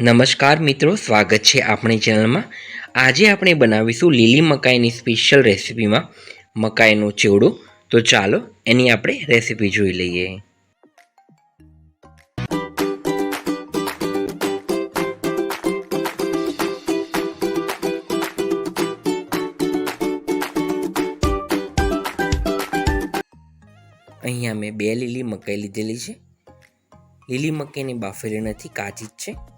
નમસ્કાર મિત્રો, સ્વાગત છે આપણી ચેનલમાં. આજે આપણે બનાવીશું લીલી મકાઈની સ્પેશિયલ રેસિપીમાં મકાઈનો ચેવડો. તો ચાલો, એની આપણે રેસિપી જોઈ લઈએ. અહીંયા મેં બે લીલી મકાઈ લીધેલી છે. લીલી મકાઈની બાફેલી નથી, કાચી જ છે.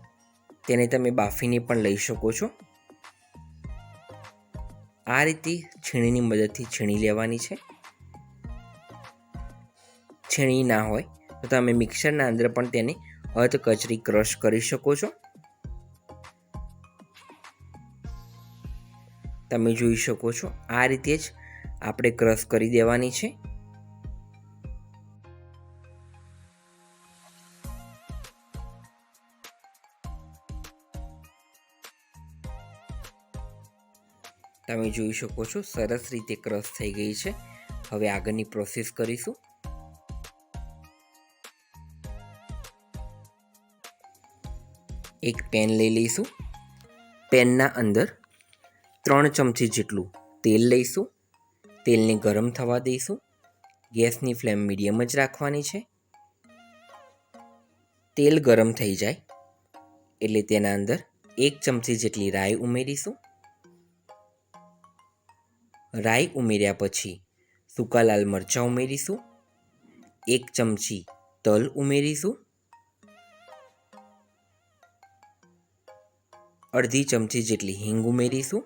તેને તમે બાફીને પણ લઈ શકો છો. આ રીતે છીણીની મદદથી છીણી લેવાની છે. છીણી ના હોય તો તમે મિક્સરના અંદર પણ તેને અર્ધ કચરી ક્રશ કરી શકો છો. તમે જોઈ શકો છો આ રીતે જ આપણે ક્રશ કરી દેવાની છે. તમે જોઈ શકો છો, સરસ રીતે ક્રશ થઈ ગઈ છે. હવે આગળની પ્રોસેસ કરીશું. એક પેન લઈ લઈશું. પેનના અંદર ત્રણ ચમચી જેટલું તેલ લઈશું. તેલને ગરમ થવા દઈશું. ગેસની ફ્લેમ મીડિયમ જ રાખવાની છે. તેલ ગરમ થઈ જાય એટલે તેના અંદર એક ચમચી જેટલી રાઈ ઉમેરીશું. રાઈ ઉમેર્યા પછી સૂકા લાલ મરચાં ઉમેરીશું. એક ચમચી તલ ઉમેરીશું. અડધી ચમચી જેટલી હિંગ ઉમેરીશું.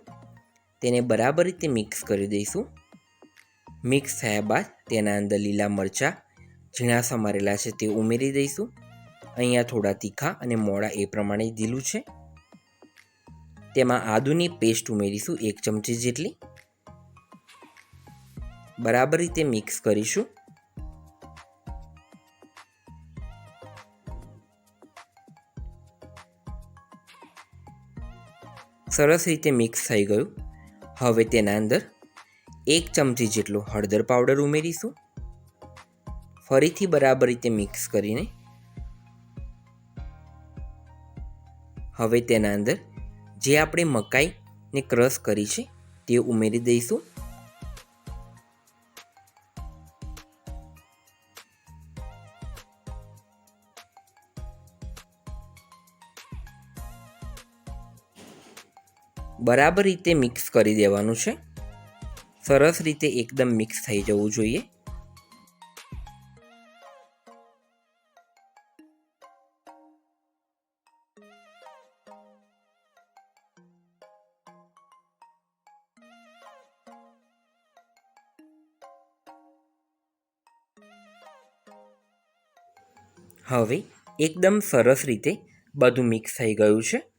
તેને બરાબર રીતે મિક્સ કરી દઈશું. મિક્સ થયા બાદ તેના અંદર લીલા મરચાં, ઝીણા સમારેલા છે તે ઉમેરી દઈશું. અહીંયા થોડા તીખા અને મોડા એ પ્રમાણે દીલું છે. તેમાં આદુની પેસ્ટ ઉમેરીશું એક ચમચી જેટલી. બરાબર રીતે મિક્સ કરીશું. સરસ રીતે મિક્સ થઈ ગયું. હવે તેના અંદર એક ચમચી જેટલો હળદર પાવડર ઉમેરીશું. ફરીથી બરાબર રીતે મિક્સ કરીને હવે તેના અંદર જે આપણે મકાઈને ક્રશ કરી છે તે ઉમેરી દઈશું. બરાબર રીતે મિક્સ કરી દેવાનું છે. સરસ રીતે એકદમ મિક્સ થઈ જવું જોઈએ. હવે એકદમ સરસ રીતે બધું મિક્સ થઈ ગયું છે.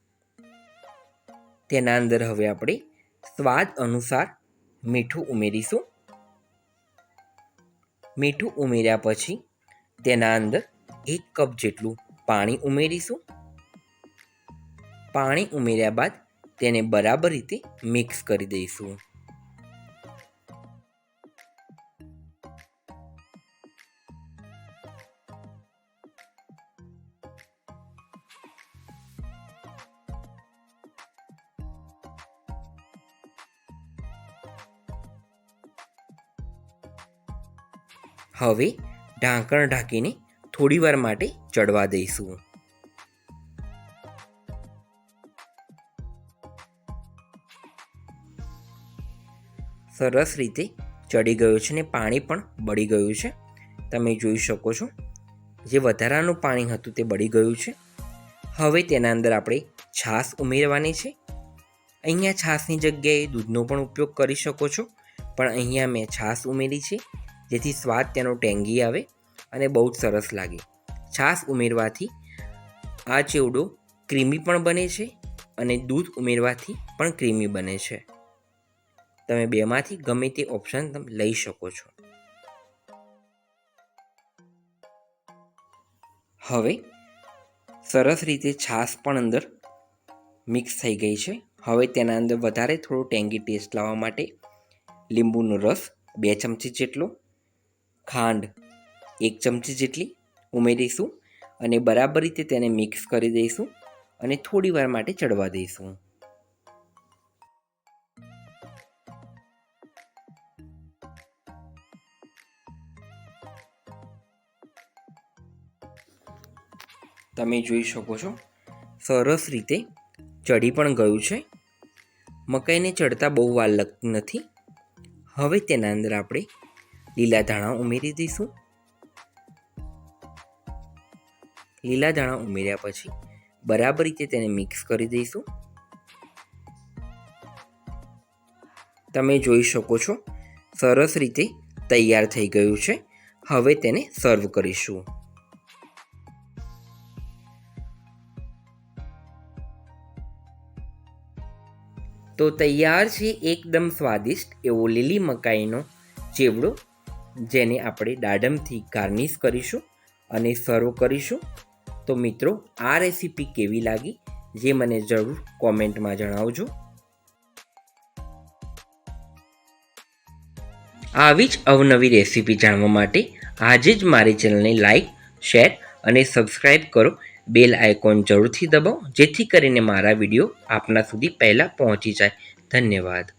તેના અંદર હવે આપણે સ્વાદ અનુસાર મીઠું ઉમેરીશું. મીઠું ઉમેર્યા પછી તેના અંદર એક કપ જેટલું પાણી ઉમેરીશું. પાણી ઉમેર્યા બાદ તેને બરાબર રીતે મિક્સ કરી દઈશું. હવે ઢાંકણ ઢાંકીને થોડીવાર માટે ચડવા દઈશું. સરસ રીતે ચડી ગયું છે ને પાણી પણ બળી ગયું છે. તમે જોઈ શકો છો, જે વધારાનું પાણી હતું તે બળી ગયું છે. હવે તેના અંદર આપણે છાશ ઉમેરવાની છે. અહીંયા છાશની જગ્યાએ દૂધનો પણ ઉપયોગ કરી શકો છો, પણ અહીંયા મેં છાશ ઉમેરી છે. જેથી સ્વાદ તેનો ટેંગી આવે અને બહુ જ સરસ લાગે. છાશ ઉમેરવાથી આ ચેવડો ક્રીમી પણ બને છે અને દૂધ ઉમેરવાથી પણ ક્રીમી બને છે. તમે બેમાંથી ગમે તે ઓપ્શન તમે લઈ શકો છો. હવે સરસ રીતે છાશ પણ અંદર મિક્સ થઈ ગઈ છે. હવે તેના અંદર વધારે થોડો ટેંગી ટેસ્ટ લાવવા માટે લીંબુનો રસ બે ચમચી જેટલો ખાંડ એક ચમચી જેટલી ઉમેરીશું અને બરાબર રીતે તેને મિક્સ કરી દઈશું અને થોડી વાર માટે ચડવા દઈશું. તમે જોઈ શકો છો, સરસ રીતે ચડી પણ ગયું છે. મકાઈને ચડતા બહુ વાર લગતી નથી. હવે તેના અંદર આપણે લીલા ધાણા ઉમેરી દઈશું. લીલા ધાણા ઉમેર્યા પછી બરાબર રીતે તેને મિક્સ કરી દઈશું. તમે જોઈ શકો છો, સરસ રીતે તૈયાર થઈ ગયું છે. હવે તેને સર્વ કરીશું. તો તૈયાર છે એકદમ સ્વાદિષ્ટ એવો લીલી મકાઈનો ચેવડો જેને આપણે દાડમથી ગાર્નિશ કરીશું અને સર્વ કરીશું. તો મિત્રો, આ રેસીપી કેવી લાગી જે મને જરૂર કોમેન્ટમાં જણાવજો. આવી જ અવનવી રેસીપી જાણવા માટે આજે જ મારી ચેનલને લાઇક શેર અને સબસ્ક્રાઈબ કરો. બેલ આઇકોન જરૂરથી દબાવો, જેથી કરીને મારા વીડિયો આપના સુધી પહેલાં પહોંચી જાય. ધન્યવાદ.